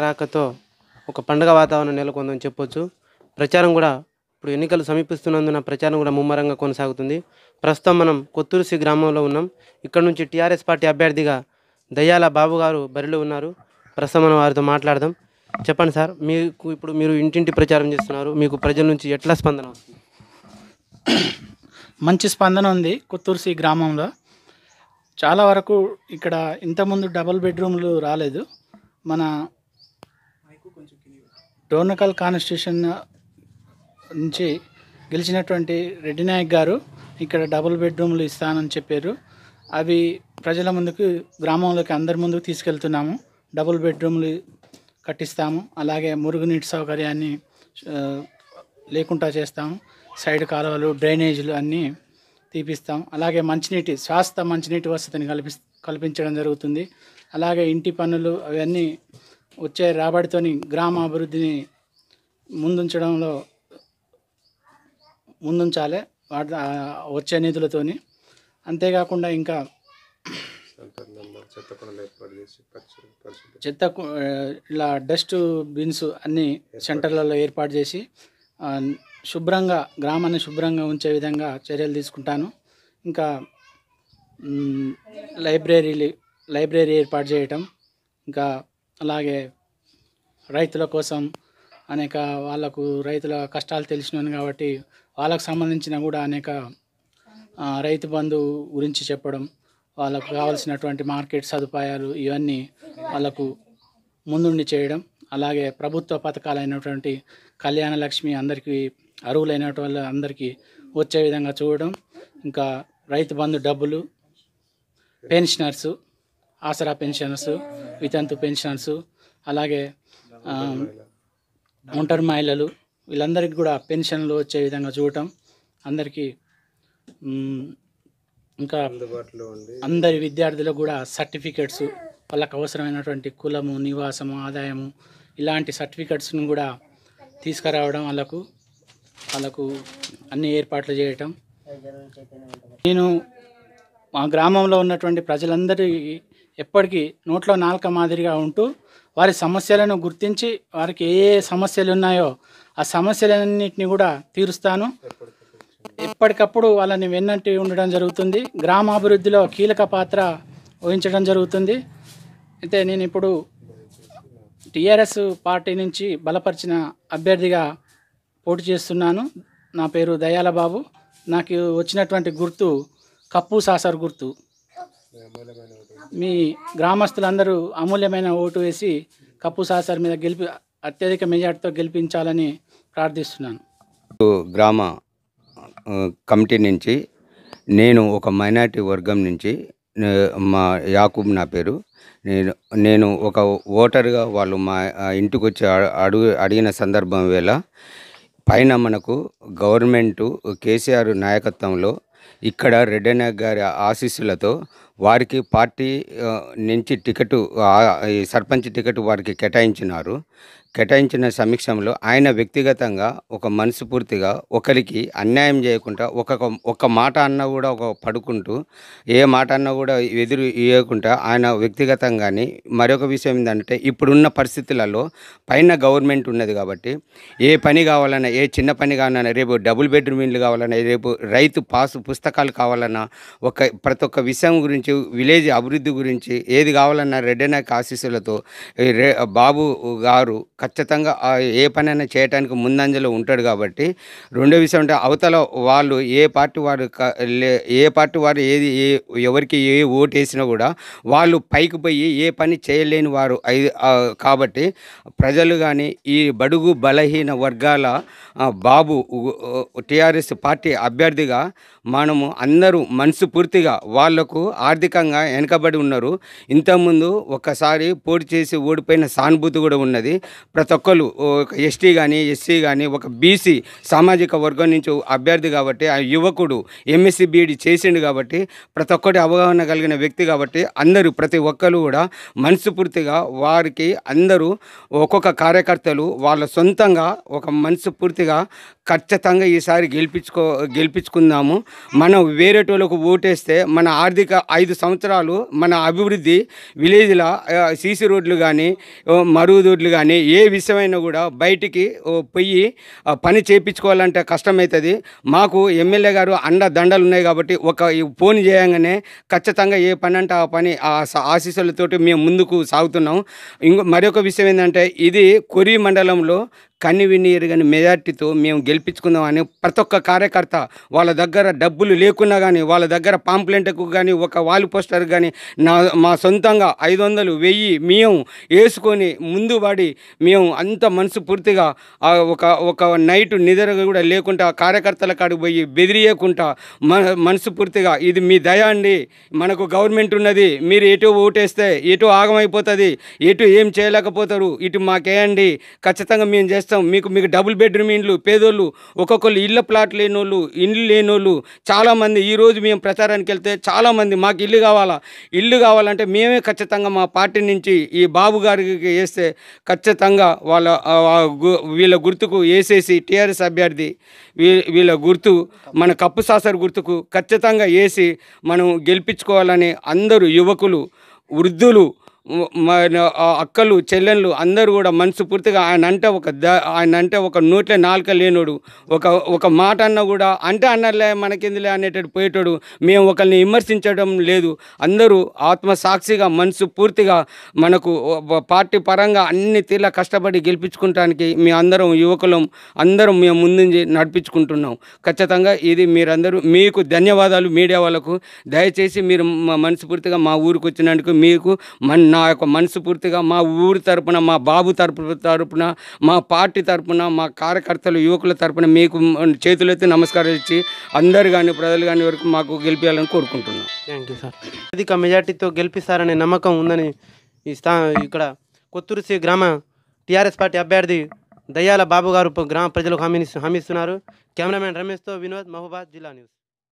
రాకతో ఒక పండగ వాతావరణం నెలకొందని చెప్పొచ్చు. ప్రచారం కూడా ఇప్పుడు ఎన్నికలు సమీపిస్తున్నందున ప్రచారం కూడా ముమ్మరంగా కొనసాగుతుంది. ప్రస్తుతం మనం కొత్తూరుసి గ్రామంలో ఉన్నాం. ఇక్కడ నుంచి టీఆర్ఎస్ పార్టీ అభ్యర్థిగా దయ్యాల బాబు గారు బరిలో ఉన్నారు. ప్రస్తుతం మనం వారితో మాట్లాడదాం. చెప్పండి సార్ మీకు ఇప్పుడు మీరు ఇంటింటి ప్రచారం చేస్తున్నారు. మీకు ప్రజల నుంచి ఎట్లా స్పందన వస్తుంది? మంచి స్పందన ఉంది కొత్తూరుసి గ్రామంలో. చాలా వరకు ఇక్కడ ఇంతకుముందు డబుల్ బెడ్రూమ్లు రాలేదు. మన డోర్నకల్ కాన్స్టిట్యూషన్ నుంచి గెలిచినటువంటి రెడ్డి నాయక్ గారు ఇక్కడ డబుల్ బెడ్రూమ్లు ఇస్తానని చెప్పారు. అవి ప్రజల ముందుకు గ్రామంలోకి అందరి ముందుకు తీసుకెళ్తున్నాము. డబుల్ బెడ్రూమ్లు కట్టిస్తాము. అలాగే మురుగునీటి సౌకర్యాన్ని లేకుండా చేస్తాము. సైడ్ కాలువలు డ్రైనేజీలు అన్నీ తీపిస్తాం అలాగే మంచినీటి శాస్త మంచినీటి వసతిని కల్పి కల్పించడం జరుగుతుంది. అలాగే ఇంటి పనులు అవన్నీ వచ్చే రాబడితోని గ్రామ అభివృద్ధిని ముందుంచడంలో ముందుంచాలి. వాటి వచ్చే నిధులతోని. అంతేకాకుండా ఇంకా చెత్త ఇలా డస్ట్ బిన్స్ అన్ని సెంటర్లలో ఏర్పాటు చేసి శుభ్రంగా గ్రామాన్ని శుభ్రంగా ఉంచే విధంగా చర్యలు తీసుకుంటాను. ఇంకా లైబ్రరీలు లైబ్రరీ ఏర్పాటు చేయటం ఇంకా అలాగే రైతుల కోసం అనేక వాళ్ళకు రైతుల కష్టాలు తెలిసినాను కాబట్టి వాళ్ళకు సంబంధించిన కూడా అనేక రైతు బంధు గురించి చెప్పడం వాళ్ళకు కావాల్సినటువంటి మార్కెట్ సదుపాయాలు ఇవన్నీ వాళ్ళకు ముందుండి చేయడం అలాగే ప్రభుత్వ పథకాలైనటువంటి కళ్యాణ లక్ష్మి అందరికీ అరువులైనటువంటి వాళ్ళ అందరికీ వచ్చే విధంగా చూడడం ఇంకా రైతు బంధు డబ్బులు పెన్షనర్స్ ఆసరా పెన్షనర్స్ వితంతు పెన్షనర్స్ అలాగే ఒంటరి మహిళలు వీళ్ళందరికీ కూడా పెన్షన్లు వచ్చే విధంగా చూడటం అందరికీ ఇంకా అందరి విద్యార్థులకు కూడా సర్టిఫికెట్స్ వాళ్ళకు అవసరమైనటువంటి కులము నివాసము ఆదాయము ఇలాంటి సర్టిఫికెట్స్ను కూడా తీసుకురావడం వాళ్ళకు వాళ్ళకు అన్ని ఏర్పాట్లు చేయటం. నేను మా గ్రామంలో ఉన్నటువంటి ప్రజలందరికీ ఎప్పటికీ నోట్లో నాలుక మాదిరిగా ఉంటూ వారి సమస్యలను గుర్తించి వారికి ఏ ఏ సమస్యలు ఉన్నాయో ఆ సమస్యలన్నింటినీ కూడా తీరుస్తాను. ఎప్పటికప్పుడు వాళ్ళని వెన్నంటి ఉండడం జరుగుతుంది. గ్రామాభివృద్ధిలో కీలక పాత్ర వహించడం జరుగుతుంది. అయితే నేను ఇప్పుడు టీఆర్ఎస్ పార్టీ నుంచి బలపరిచిన అభ్యర్థిగా పోటీ చేస్తున్నాను. నా పేరు దయాల బాబు నాకు వచ్చినటువంటి గుర్తు కప్పు సాసర్ గుర్తు. మీ గ్రామస్తులందరూ అమూల్యమైన ఓటు వేసి కప్పు సాసర్ మీద గెలిపి అత్యధిక మెజార్టీతో గెలిపించాలని ప్రార్థిస్తున్నాను. గ్రామ కమిటీ నుంచి నేను ఒక మైనారిటీ వర్గం నుంచి మా యాకూబ్ నా పేరు నేను నేను ఒక ఓటర్గా వాళ్ళు మా ఇంటికి వచ్చి అడుగు అడిగిన సందర్భం వేళ పైన మనకు గవర్నమెంటు కేసీఆర్ నాయకత్వంలో ఇక్కడ రెడ్డనాయక్ గారి ఆశీస్సులతో వారికి పార్టీ నుంచి టికెట్ సర్పంచ్ టికెట్ వారికి కేటాయించినారు. కేటాయించిన సమీక్షంలో ఆయన వ్యక్తిగతంగా ఒక మనస్ఫూర్తిగా ఒకరికి అన్యాయం చేయకుండా ఒక ఒక మాట అన్నా కూడా ఒక పడుకుంటూ ఏ మాట అన్నా కూడా ఎదురు ఇవ్వకుండా ఆయన వ్యక్తిగతంగాని మరొక విషయం ఏంటంటే ఇప్పుడున్న పరిస్థితులలో పైన గవర్నమెంట్ ఉన్నది కాబట్టి ఏ పని కావాలన్నా ఏ చిన్న పని కావాలన్నా రేపు డబుల్ బెడ్రూమ్ ఇల్లు కావాలన్నా రేపు రైతు పాసు పుస్తకాలు కావాలన్నా ఒక ప్రతి ఒక్క విషయం గురించి విలేజ్ అభివృద్ధి గురించి ఏది కావాలన్నా రెడ్డనాయక్ ఆశీస్సులతో బాబు గారు ఖచ్చితంగా ఏ పనైనా చేయడానికి ముందంజలో ఉంటాడు కాబట్టి రెండో విషయం అంటే అవతల వాళ్ళు ఏ పార్టీ వారు ఏ పార్టీ వారు ఏది ఏ ఎవరికి ఏ ఓటు వేసినా కూడా వాళ్ళు పైకి పోయి ఏ పని చేయలేని వారు కాబట్టి ప్రజలు కానీ ఈ బడుగు బలహీన వర్గాల బాబు టిఆర్ఎస్ పార్టీ అభ్యర్థిగా మనము అందరూ మనసు పూర్తిగా వాళ్ళకు ఆర్థికంగా వెనకబడి ఉన్నారు. ఇంతకుముందు ఒక్కసారి పోటీ చేసి ఓడిపోయిన సానుభూతి కూడా ఉన్నది. ప్రతి ఒక్కరు ఒక ఎస్టీ కానీ ఎస్సీ కానీ ఒక బీసీ సామాజిక వర్గం నుంచి అభ్యర్థి కాబట్టి ఆ యువకుడు ఎంఎస్సీ బీఈడి చేసిండు కాబట్టి ప్రతి ఒక్కటి అవగాహన కలిగిన వ్యక్తి కాబట్టి అందరూ ప్రతి ఒక్కరు కూడా మనస్ఫూర్తిగా వారికి అందరూ ఒక్కొక్క కార్యకర్తలు వాళ్ళ సొంతంగా ఒక మనస్ఫూర్తిగా ఖచ్చితంగా ఈసారి గెలిపించుకో గెలిపించుకుందాము. మనం వేరేటోళ్ళకు ఓటేస్తే మన ఆర్థిక ఐదు సంవత్సరాలు మన అభివృద్ధి విలేజ్ల సీసీ రోడ్లు కానీ మరుగుదొడ్లు కానీ ఏ విషయమైనా కూడా బయటికి పోయి పని చేయించుకోవాలంటే కష్టమవుతుంది మాకు ఎమ్మెల్యే గారు అండ దండలు ఉన్నాయి కాబట్టి ఒక ఫోన్ చేయగానే ఖచ్చితంగా ఏ పని అంటే ఆ పని ఆ ఆశీస్సులతోటి మేము ముందుకు సాగుతున్నాం. ఇంకో మరొక విషయం ఏంటంటే ఇది కొరి మండలంలో కన్ని కానీ మెజార్టీతో మేము గెలిపించుకుందామని ప్రతి ఒక్క కార్యకర్త వాళ్ళ దగ్గర డబ్బులు లేకున్నా కానీ వాళ్ళ దగ్గర పాంప్లెంట్కు కానీ ఒక వాల్ పోస్టర్ కానీ నా మా సొంతంగా ఐదు వందలు వెయ్యి మేము వేసుకొని ముందు పడి మేము అంత మనసు పూర్తిగా ఒక ఒక నైట్ నిద్ర కూడా లేకుండా కార్యకర్తల కాడికి పోయి బెదిరియకుండా మన మనసు పూర్తిగా ఇది మీ దయ అండి. మనకు గవర్నమెంట్ ఉన్నది మీరు ఎటు ఓటేస్తే ఎటు ఆగమైపోతుంది ఎటు ఏం చేయలేకపోతారు ఇటు మాకేయండి ఖచ్చితంగా మేము చేస్తాం. మీకు మీకు డబుల్ బెడ్రూమ్ ఇండ్లు పేదోళ్ళు ఒక్కొక్కరు ఇళ్ళ ప్లాట్ లేనోళ్ళు ఇండ్లు లేనోళ్ళు చాలామంది ఈరోజు మేము ప్రచారానికి వెళ్తే చాలామంది మాకు ఇల్లు కావాలా? ఇల్లు కావాలంటే మేమే ఖచ్చితంగా మా పార్టీ నుంచి ఈ బాబు గారికి వేస్తే ఖచ్చితంగా వాళ్ళ వీళ్ళ గుర్తుకు వేసేసి టీఆర్ఎస్ అభ్యర్థి వీ- వీళ్ళ గుర్తు మన కప్పు సాసర్ గుర్తుకు ఖచ్చితంగా వేసి మనం గెలిపించుకోవాలని అందరూ యువకులు వృద్ధులు అక్కలు చెల్లెళ్ళు అందరూ కూడా మనసు పూర్తిగా ఆయన అంటే ఒక ద ఆయన అంటే ఒక నోట్లే నాలుక లేనోడు. ఒక ఒక మాట అన్న కూడా అంటే అన్నలే మనకెందులే అనేటట్టు పోయేటోడు. మేము ఒకరిని విమర్శించడం లేదు. అందరూ ఆత్మ సాక్షిగా మనసు పూర్తిగా మనకు పార్టీ పరంగా అన్ని తీర్ల కష్టపడి గెలిపించుకుంటానికి మీ అందరం యువకులం అందరం మేము ముందుంచి నడిపించుకుంటున్నాం. ఖచ్చితంగా ఇది మీరందరూ మీకు ధన్యవాదాలు మీడియా వాళ్ళకు. దయచేసి మీరు మా మనస్ఫూర్తిగా మా ఊరికి వచ్చినందుకు మీకు మన నా యొక్క మనస్ఫూర్తిగా మా ఊరి తరపున మా బాబు తరపు తరపున మా పార్టీ తరపున మా కార్యకర్తలు యువకుల తరపున మీకు చేతులైతే నమస్కారం ఇచ్చి అందరు కానీ ప్రజలు కానీ వరకు మాకు గెలిపించాలని కోరుకుంటున్నాం. థ్యాంక్ యూ సార్ అధిక మెజార్టీతో గెలిపిస్తారనే నమ్మకం ఉందని ఈ స్థా ఇక్కడ కొత్తూరుసి గ్రామ టీఆర్ఎస్ పార్టీ అభ్యర్థి దయ్యాల బాబు గారు గ్రామ ప్రజలకు హామీ హామీ ఇస్తున్నారు. కెమెరామెన్ రమేష్తో వినోద్ మహబాద్ జిల్లా న్యూస్.